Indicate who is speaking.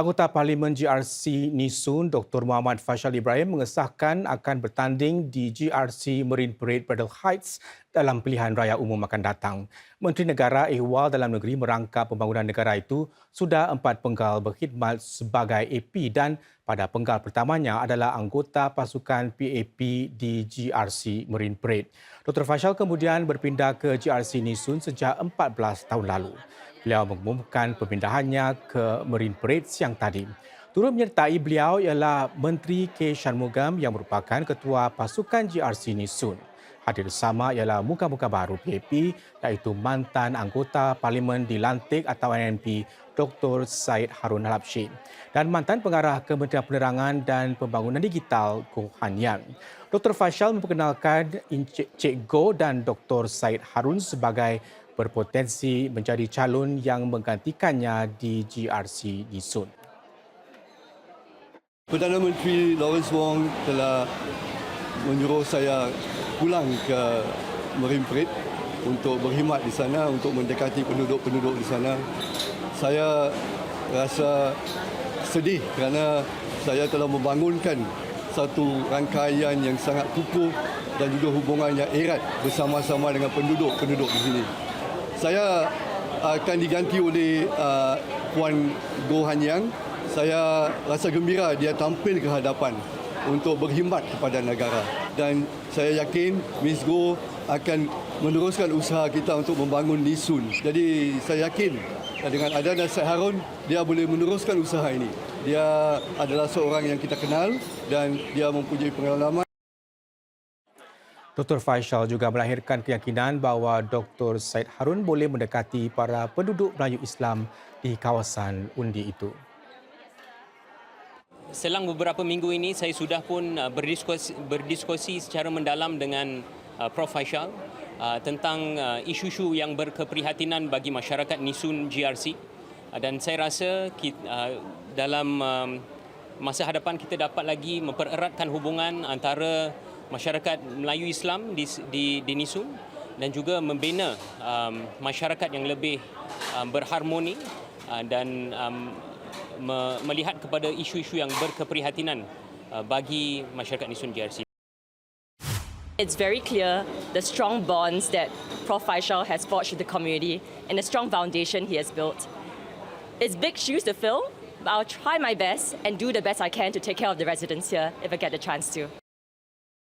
Speaker 1: Anggota Parlimen GRC Nisun Dr. Muhammad Fashal Ibrahim mengesahkan akan bertanding di GRC Marine Parade Bradle Heights dalam pilihan raya umum akan datang. Menteri Negara Ehwal Dalam Negeri merangkap pembangunan negara itu sudah empat penggal berkhidmat sebagai AP dan pada penggal pertamanya adalah anggota pasukan PAP di GRC Marine Parade. Dr. Fashal kemudian berpindah ke GRC Nisun sejak 14 tahun lalu. Beliau mengumumkan pemindahannya ke Marine Parade siang tadi. Turut menyertai beliau ialah Menteri K. Shanmugam yang merupakan Ketua Pasukan GRC Nisun. Hadir bersama ialah muka-muka baru PAP iaitu mantan anggota Parlimen dilantik atau NNP Dr. Syed Harun Halabshi dan mantan pengarah Kementerian Penerangan dan Pembangunan Digital Goh Han Yan. Dr. Fashal memperkenalkan Encik Go dan Dr. Syed Harun sebagai berpotensi menjadi calon yang menggantikannya di GRC Nisun.
Speaker 2: Perdana Menteri Lawrence Wong telah menyuruh saya pulang ke Parade untuk berkhidmat di sana, untuk mendekati penduduk-penduduk di sana. Saya rasa sedih kerana saya telah membangunkan satu rangkaian yang sangat kukuh dan juga hubungan yang erat bersama-sama dengan penduduk-penduduk di sini saya akan diganti oleh uh, Puan Goh Han Yang. Saya rasa gembira dia tampil ke hadapan untuk berkhidmat kepada negara. Dan saya yakin Ms. Goh akan meneruskan usaha kita untuk membangun Nisun. Jadi saya yakin dengan ada Nasir Harun, dia boleh meneruskan usaha ini. Dia adalah seorang yang kita kenal dan dia mempunyai pengalaman.
Speaker 1: Dr. Faisal juga melahirkan keyakinan bahawa Dr. Said Harun boleh mendekati para penduduk Melayu Islam di kawasan undi itu.
Speaker 3: Selang beberapa minggu ini saya sudah pun uh, berdiskusi, berdiskusi secara mendalam dengan uh, Prof. Faisal uh, tentang isu-isu yang berkeprihatinan bagi masyarakat Nisun GRC dan saya rasa dalam um, masa hadapan kita dapat lagi mempereratkan hubungan antara masyarakat Melayu Islam di di, di Nisun dan juga membina um, masyarakat yang lebih um, berharmoni dan melihat kepada isu-isu yang berkeprihatinan uh, bagi masyarakat Nisun GRC.
Speaker 4: It's very clear the strong bonds that Prof. Faisal has forged with the community and the strong foundation he has built. It's big shoes to fill, but I'll try my best and do the best I can to take care of the residents here if I get the chance to.